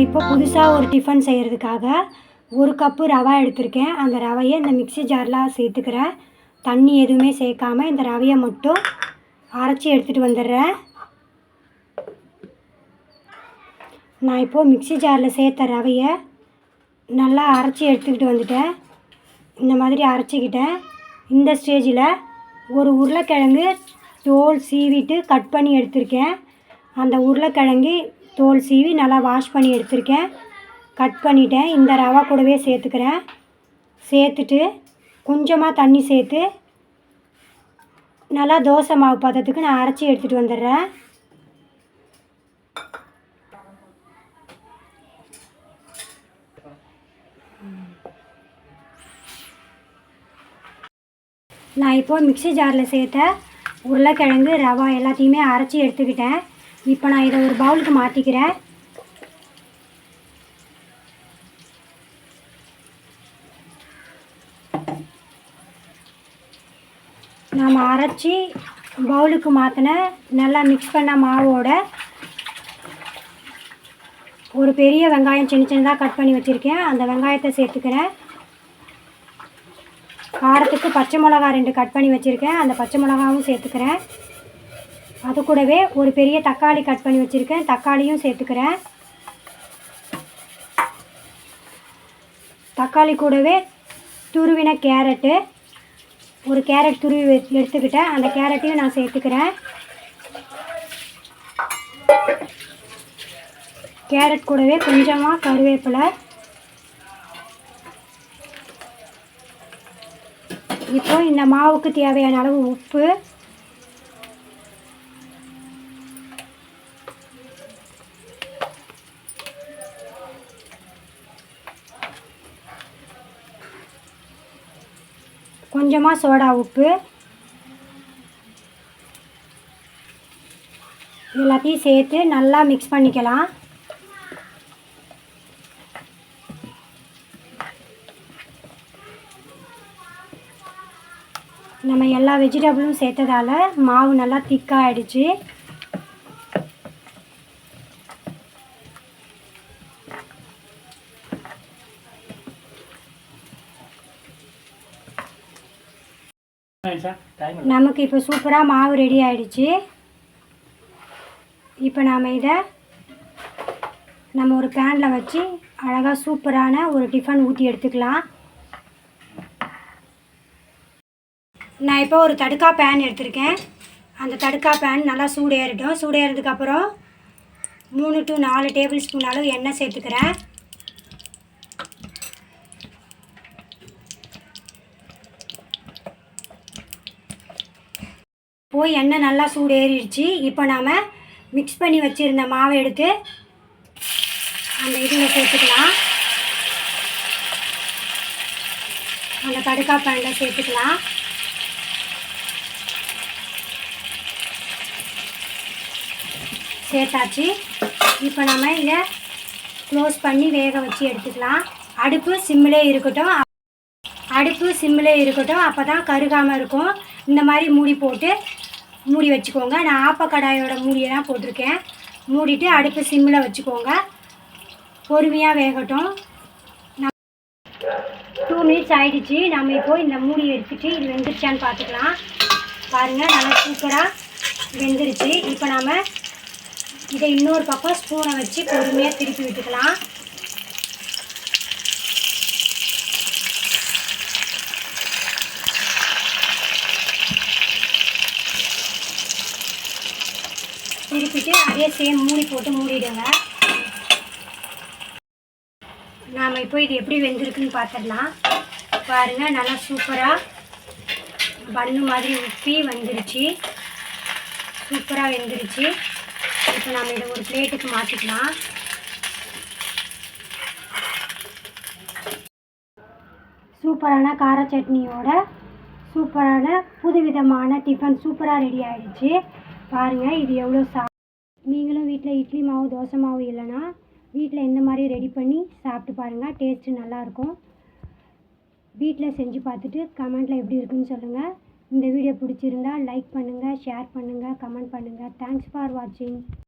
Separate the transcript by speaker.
Speaker 1: நான் இப்போ புதுசாக ஒரு டிஃபன் செய்கிறதுக்காக ஒரு கப்பு ரவை எடுத்திருக்கேன். அந்த ரவையை இந்த மிக்ஸி ஜாரில் சேர்த்துக்கிறேன். தண்ணி எதுவுமே சேர்க்காம இந்த ரவையை மட்டும் அரைச்சி எடுத்துகிட்டு வந்துடுறேன். நான் இப்போது மிக்ஸி ஜாரில் சேர்த்த ரவையை நல்லா அரைச்சி எடுத்துக்கிட்டு வந்துட்டேன். இந்த மாதிரி அரைச்சிக்கிட்டேன். இந்த ஸ்டேஜில் ஒரு உருளைக்கிழங்கு தோல் சீவிட்டு கட் பண்ணி எடுத்திருக்கேன். அந்த உருளைக்கிழங்கு தோல் சீவி நல்லா வாஷ் பண்ணி எடுத்திருக்கேன். கட் பண்ணிட்டேன். இந்த ரவா கூடவே சேர்த்துக்கிறேன். சேர்த்துட்டு கொஞ்சமாக தண்ணி சேர்த்து நல்லா தோசை மாவு பதத்துக்கு நான் அரைச்சி எடுத்துகிட்டு வந்துடுறேன். நான் இப்போது மிக்ஸி ஜாரில் சேர்த்த உருளைக்கிழங்கு ரவா எல்லாத்தையுமே அரைச்சி எடுத்துக்கிட்டேன். இப்போ நான் இதை ஒரு பவுலுக்கு மாற்றிக்கிறேன் நாம் அரைச்சி பவுலுக்கு மாற்றின நல்லா மிக்ஸ் பண்ண மாவோட ஒரு பெரிய வெங்காயம் சின்ன சின்னதாக கட் பண்ணி வச்சுருக்கேன். அந்த வெங்காயத்தை சேர்த்துக்கிறேன். காரத்துக்கு பச்சை மிளகா ரெண்டு கட் பண்ணி வச்சுருக்கேன். அந்த பச்சை மிளகாவும் சேர்த்துக்கிறேன். அது கூடவே ஒரு பெரிய தக்காளி கட் பண்ணி வச்சுருக்கேன். தக்காளியும் சேர்த்துக்கிறேன். தக்காளி கூடவே துருவின கேரட்டு. ஒரு கேரட் துருவி எடுத்துக்கிட்டேன். அந்த கேரட்டையும் நான் சேர்த்துக்கிறேன். கேரட் கூடவே கொஞ்சமாக கருவேப்பிலை. இப்போ இந்த மாவுக்கு தேவையான அளவு உப்பு. கொஞ்சமாக சோடா உப்பு. எல்லாத்தையும் சேர்த்து நல்லா மிக்ஸ் பண்ணிக்கலாம். நம்ம எல்லா வெஜிடபிளும் சேர்த்ததால மாவு நல்லா திக்காக ஆயிடுச்சு. நமக்கு இப்போ சூப்பராக மாவு ரெடி ஆயிடுச்சு இப்போ நாம் இதை நம்ம ஒரு பேனில் வச்சு அழகாக சூப்பரான ஒரு டிஃபன் ஊற்றி எடுத்துக்கலாம் நான் இப்போ ஒரு தடுக்கா பேன் எடுத்திருக்கேன் அந்த தடுக்கா பேன் நல்லா சூடேறட்டும். சூடேறதுக்கப்புறம் மூணு டு நாலு டேபிள் ஸ்பூன் அளவு எண்ணெய் சேர்த்துக்கிறேன். போய் எண்ணெய் நல்லா சூடு ஏறிடுச்சு இப்போ நாம் மிக்ஸ் பண்ணி வச்சுருந்த மாவை எடுத்து அந்த இதில் சேர்த்துக்கலாம். அந்த கடுக்கா பேனில் சேர்த்துக்கலாம். சேர்த்தாச்சு. இப்போ நம்ம இதை க்ளோஸ் பண்ணி வேக வச்சு எடுத்துக்கலாம். அடுப்பு சிம்மிலே இருக்கட்டும். அடுப்பு சிம்மிலே இருக்கட்டும். அப்போ தான் கருகாமல் இருக்கும். இந்த மாதிரி மூடி போட்டு மூடி வச்சுக்கோங்க. நான் ஆப்பக்கடாயோட மூடியை தான் போட்டிருக்கேன். மூடிட்டு அடுப்பு சிம்மில் வச்சுக்கோங்க. பொறுமையாக வேகட்டும். டூ மினிட்ஸ் ஆகிடுச்சு நம்ம இப்போ இந்த மூடி எடுத்துட்டு இது வெந்துருச்சான்னு பார்த்துக்கலாம். பாருங்கள் நல்லா சூப்பராக வெந்துருச்சு. இப்போ நாம் இதை இன்னொரு பக்கம் ஸ்பூனை வச்சு பொறுமையாக திருப்பி விட்டுக்கலாம். திருப்பிட்டு அதே சேம் மூடி போட்டு மூடிடுங்க. நாம் இப்போ இது எப்படி வெந்திருக்குன்னு பார்த்துடலாம். பாருங்கள் நல்லா சூப்பராக பண்ணு மாதிரி உப்பி வந்துருச்சு. சூப்பராக வெந்துருச்சு. இப்போ நாம் இதை ஒரு பிளேட்டுக்கு மாற்றிக்கலாம் சூப்பரான கார சட்னியோட சூப்பரான புதுவிதமான டிஃபன் சூப்பராக ரெடி ஆகிடுச்சு பாருங்கள் இது எவ்வளோ சா நீங்களும் வீட்டில் இட்லி மாவு தோசை மாவு இல்லைன்னா வீட்டில் இந்த மாதிரி ரெடி பண்ணி சாப்பிட்டு பாருங்கள் டேஸ்ட்டு நல்லாயிருக்கும். வீட்டில் செஞ்சு பார்த்துட்டு கமெண்ட்டில் எப்படி இருக்குன்னு சொல்லுங்கள் இந்த வீடியோ பிடிச்சிருந்தா லைக் பண்ணுங்கள் ஷேர் பண்ணுங்கள் கமெண்ட் பண்ணுங்கள் தேங்க்ஸ் ஃபார் வாட்சிங்